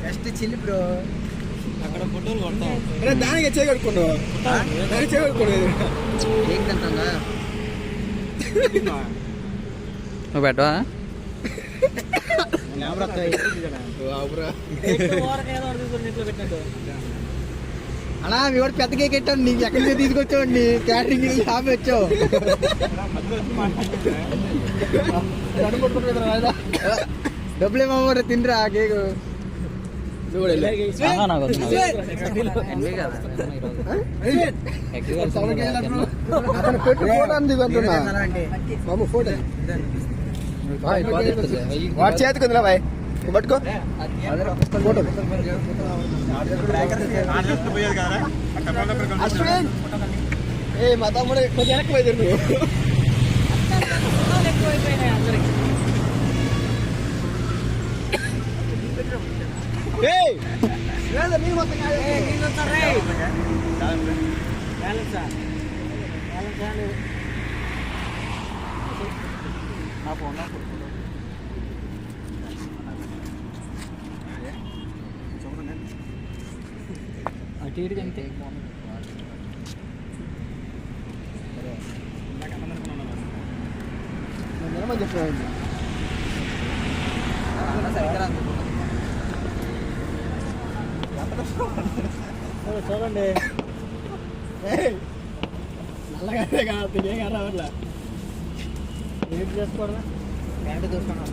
Next chilli bro అక్కడ ఫోటోలు కొడతాం అరే దానికి చేయగలుగుకున్నావు దానికి చేయగలుగుకున్నావు ఏంటంటా నువ్వు పెట్టవా అలా మీ వాడు పెద్ద కేక్ పెట్టాను నీకు ఎక్కడి నుంచి తీసుకొచ్చావు నీ క్యాటరింగ్ షాప్ వచ్చావు. డబ్బులు ఏమో తినరా కేక్. వాడు చేతికి ఉందిరా బాయ్. పట్టుకో. ఏ మా తమ్ముడు కొంచెం వెనక్కి పోయి నువ్వు ఏయ్ లేదా నీళ్ళు మొత్తం ఇటు అంతే. చూడండి. ఏయ్ నల్లగానే కాదు ఏం కాదు రావట్లే. ఏం చేసుకోవడం ప్యాంటు చూసుకున్నాం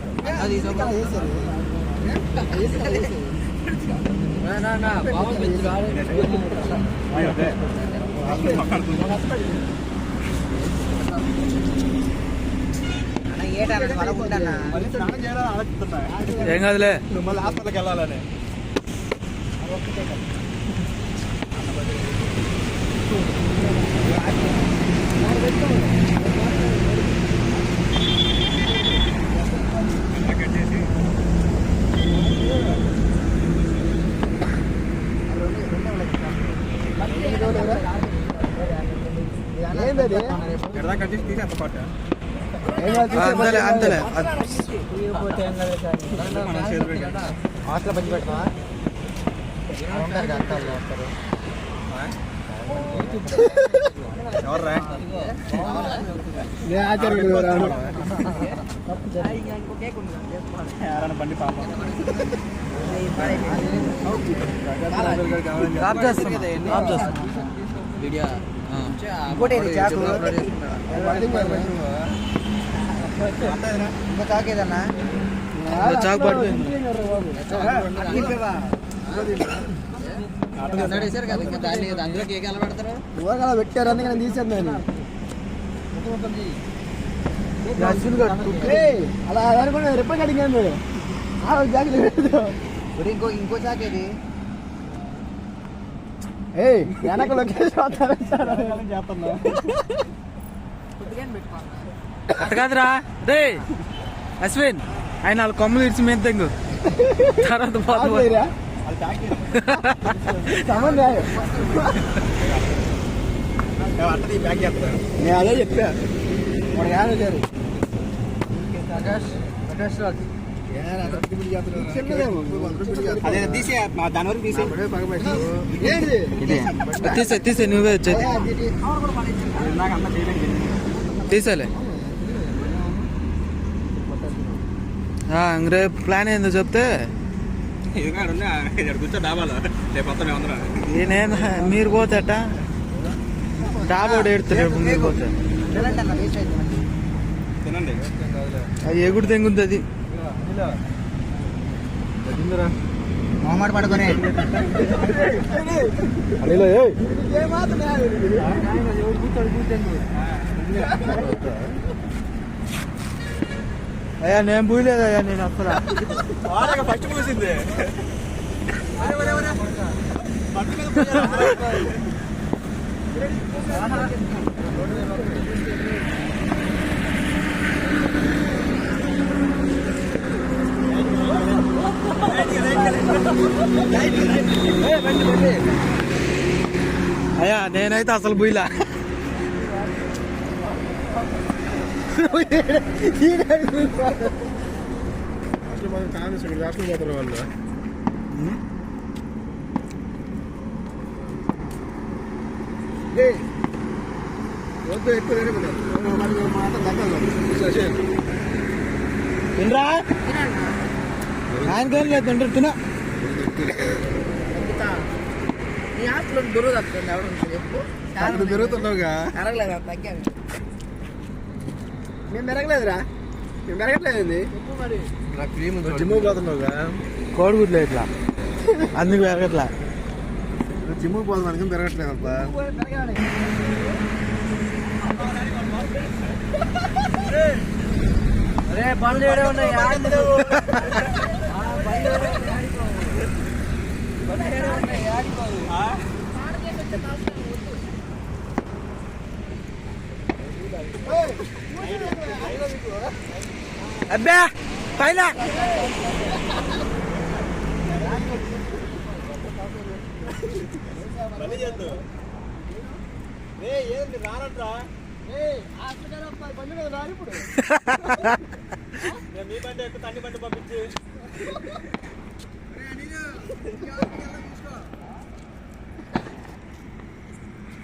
అది బాబు పెంచు అన్న ఏటన్నా మరొకటన్నా మళ్ళీ స్నానం చేయాలని ఆలోచిస్తున్నా ఏం కాదులే నువ్వు మళ్ళీ హాస్పిటల్కి వెళ్ళాలని ఏంటది అంతలే అంతలే హాస్టల్ పంచి పెట్టవా ఎవరు బండి పాప. వీడియో ఇంకోటి చాకు? ఇంకో చాకు పడిపోయింది అందులో కేక్ ఎలా పెడతారు? పెట్టారు అందుకే నేను తీసాను నేను అలా అనుకున్నా రిపేర్ మరి ఇంకో ఇంకో చాకేది ఏయ్ వెనక లొకేషన్ అట్ట కాదురా. రే అశ్విన్ ఆయన నాలుగు కొమ్మలు ఇడిచి మీద తెంగు. తర్వాత నేను అదే చెప్పా. వాడు. అదే తీసే దాని వరకు తీసే నువ్వే వచ్చేది నాకు అన్న చేయలేదు తీసేలే. ఆ, ఇంక రేపు ప్లాన్ ఏందో చెప్తే? ఇదిగా ఉన్నా ఇక్కడ కూర్చో డాబాలో. రేపు మొత్తం మేమందరం నేనేం మీరు పోతేట డాబోడు ఏడుతారు రేపు మీరు పోతే. తినండి. అది ఎగుడు అది మొహమాట పడుకొని. అనిలో ఏమాత్రం అయ్యా నేను నేను అసలు వాళ్ళకి ఫస్ట్ పూసింది. అయ్యా నేనైతే అసలు వద్దు ఎక్కువ ఆయనకేం లేదు తింటారు తిన నీ హాస్టల్లో దొరకదు అక్కడ ఎవరు చెప్పు. ఇప్పుడు పెరుగుతున్నావుగా అరగలేదు తగ్గాను. మేము పెరగలేదురా మేము పెరగట్లేదు జిమ్ పోతున్నావుగా? కోడిగుడ్లు ఇట్లా. అందుకు పెరగట్లా జిమ్ పోతున్నానికి పెరగట్లేదు అంత అరే పనులు ఏడే ఉన్నాయి అబ్బా పైన. మీ బండి ఎక్కువ తన్ని బండి పంపించి.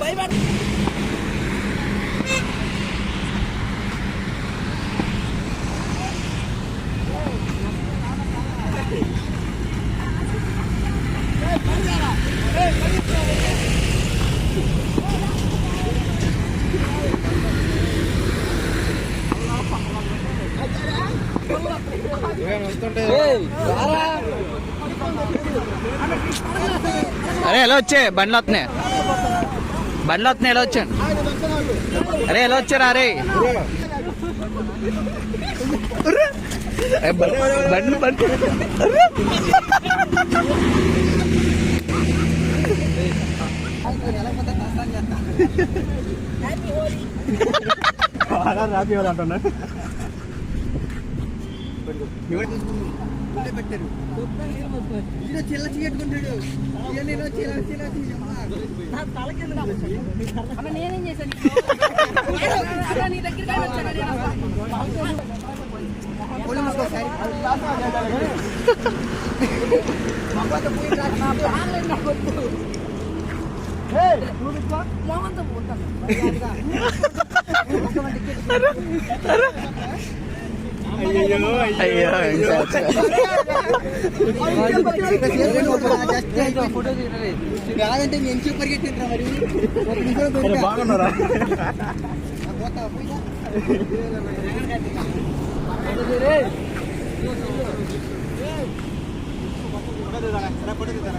భయపడ అరే ఎలా వచ్చే? బండ్లు వస్తున్నాయి బండ్లు వస్తున్నాయి ఎలా వచ్చాను అరే ఎలా వచ్చారా అరే? ఏ, బండి బండి బండి పెట్టారు. ఈయన చిల్ల చీట్టుకుంటాడు నేను చిల్ల చిల్ల అమ్మ నేనేం చేశాను? నీ నేను. మోహంతో పోతాను అయ్యో ఇంకా కాదంటే నేను చెప్పి పరిగెట్టిండ్రా మరి ఒక నిమిషం దొరికా. బాగున్నారా పోతా, పోయినా. సరే ఫోటో తీద్దాం